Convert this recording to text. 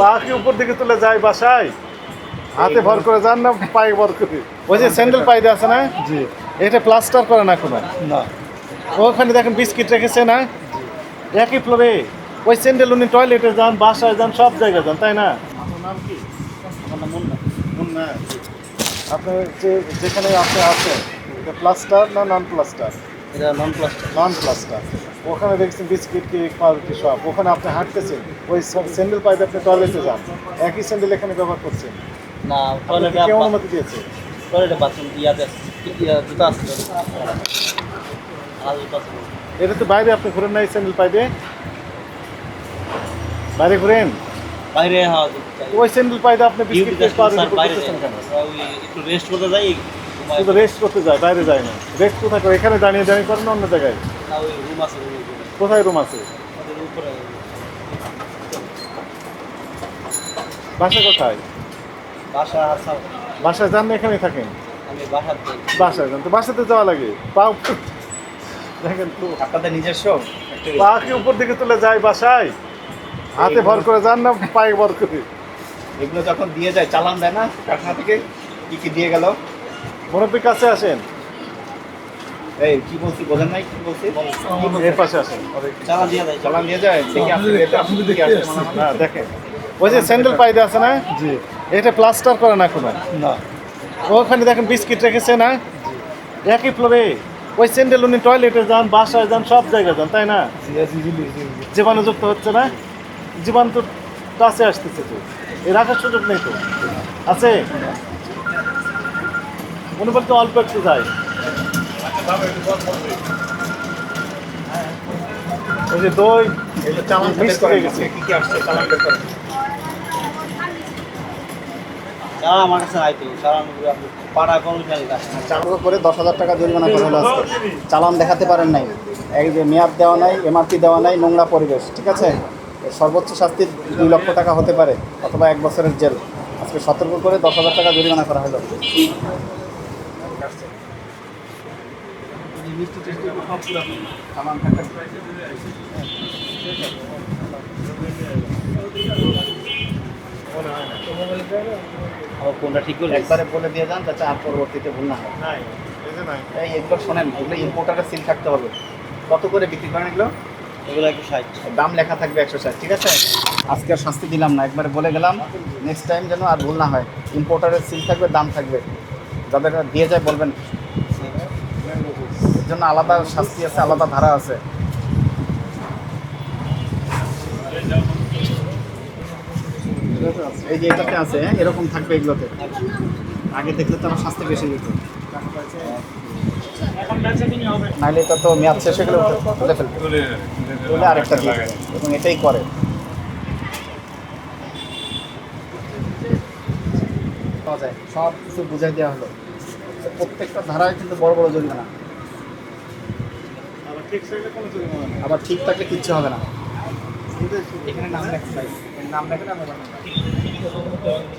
পা কি উপর দিকে তুলে যায় বাসায়। হাতে ভর করে যান না পায়ে ভর করে। ওই যে স্যান্ডেল পায়ে আছে না? জি। এটা প্লাস্টার করে না কোনো? না। ওখানে দেখেন বিস্কিট রেখেছে না? একই ফ্লোরে। ওই স্যান্ডেল উনি টয়লেটে যান বাসায় যান সব জায়গায় যান তাই না? আপনার নাম কি? আমার নাম মুন্না। মুন্না আপনার যে যেখানে আপনি আছেন এটা প্লাস্টার না নন প্লাস্টার এটা নন প্লাস্টার নন প্লাস্টার ওখানে দেখছেন বিস্কিট কেক পাউরুটি সব। ওখানে আপনি হাঁটতেছেন ওই স্যান্ডেল পাইতে আপনি টয়লেটে যান। একই স্যান্ডেল এখানে ব্যবহার করছেন। না টয়লেটে কে অনুমতি দিয়েছে টয়লেটে বাথরুম ইয়াতে জুতা আছে এটা তো বাইরে আপনি ঘুরেন নাই স্যান্ডেল পাইতে বাইরে ঘুরেন? বাইরে হওয়া ওই স্যান্ডেল পাইতে আপনি বিস্কিট কেক পাউরুটি করতেছেন কেন? একটু রেস্ট করতে যাই রেস্ট করতে যায় বাইরে যায় না। রেস্ট কোথায় করে? এখানে দাঁড়িয়ে দাঁড়িয়ে করেন অন্য জায়গায়? কোথায় রুম আছে? বাসা কোথায়? বাসা বাসায় যান না এখানেই থাকেন। বাসায় যান তো বাসাতে যাওয়া লাগে। পা দেখেন তো। আপনাদের নিজস্ব? একটা পা কি উপর দিকে তুলে যায় বাসায়? হাতে ভর করে যান না পায়ে ভর করে। এগুলো যখন দিয়ে যায় চালান দেয় না কারখানা থেকে কি কি দিয়ে গেল? মুরব্বীর কাছে আসেন। এই কি বলছি বোঝেন নাই কি বলছি? এর পাশে আসেন চালান দিয়ে যায় চালান দিয়ে যায় দেখি আপনি আপনি দেখে আসছে দেখেন ওই যে স্যান্ডেল পাইতে আছে না? জি। এটা প্লাস্টার করে না কোনো? না। ওখানে দেখেন বিস্কিট রেখেছে না? একই ফ্লোরে ওই স্যান্ডেল উনি টয়লেটে যান বাসায় যান সব জায়গায় যান তাই না? জীবাণুযুক্ত হচ্ছে না? জীবাণু তো কাছে আসতেছে তো। এ রাখার সুযোগ নেই তো। আছে? মনে বলতে অল্প একটু যায়। ওই যে দই চালান মিক্সড হয়ে গেছে। কি কি আসছে চালান বের করেন। আমার কাছে নাই তো চালান পাড়া চালু করে দশ হাজার টাকা জরিমানা করা হলো চালান দেখাতে পারেন নাই। এই যে মেয়াদ দেওয়া নাই এমআরপি দেওয়া নাই নোংরা পরিবেশ ঠিক আছে? সর্বোচ্চ শাস্তি দুই লক্ষ টাকা হতে পারে অথবা এক বছরের জেল। আজকে সতর্ক করে দশ হাজার টাকা জরিমানা করা হলো। আমার কোনটা ঠিক করলে? একবারে বলে দিয়ে যান যাতে আর পরবর্তীতে ভুল না হয়। এই এই এগুলো শোনেন এগুলো ইম্পোর্টারের সিল থাকতে হবে। কত করে বিক্রি করেন এগুলো? এগুলো একটু ষাট। দাম লেখা থাকবে একশো ষাট ঠিক আছে? আজকে আর শাস্তি দিলাম না একবারে বলে গেলাম নেক্সট টাইম যেন আর ভুল না হয়। ইম্পোর্টারের সিল থাকবে দাম থাকবে। যাদের দিয়ে যায় বলবেন এর জন্য আলাদা শাস্তি আছে, আলাদা ধারা আছে। এই যে এটাতে আছে হ্যাঁ? এরকম থাকবে এগুলোতে। আগে দেখলে তো আমার শাস্তি বেশি যেত নাহলে এটা তো মেয়াদ শেষ হয়ে গেলে তুলে ফেলবে। তুলে আরেকটা দিয়ে এবং এটাই করে। সব কিছু বুঝাই দেওয়া হলো। প্রত্যেকটা ধারায় কিন্তু বড় বড় জরিমানা আবার ঠিক থাকলে কোনো জরিমানা নেই আবার ঠিক থাকলে কিচ্ছু হবে না। এখানে নাম লেখা নাম লেখা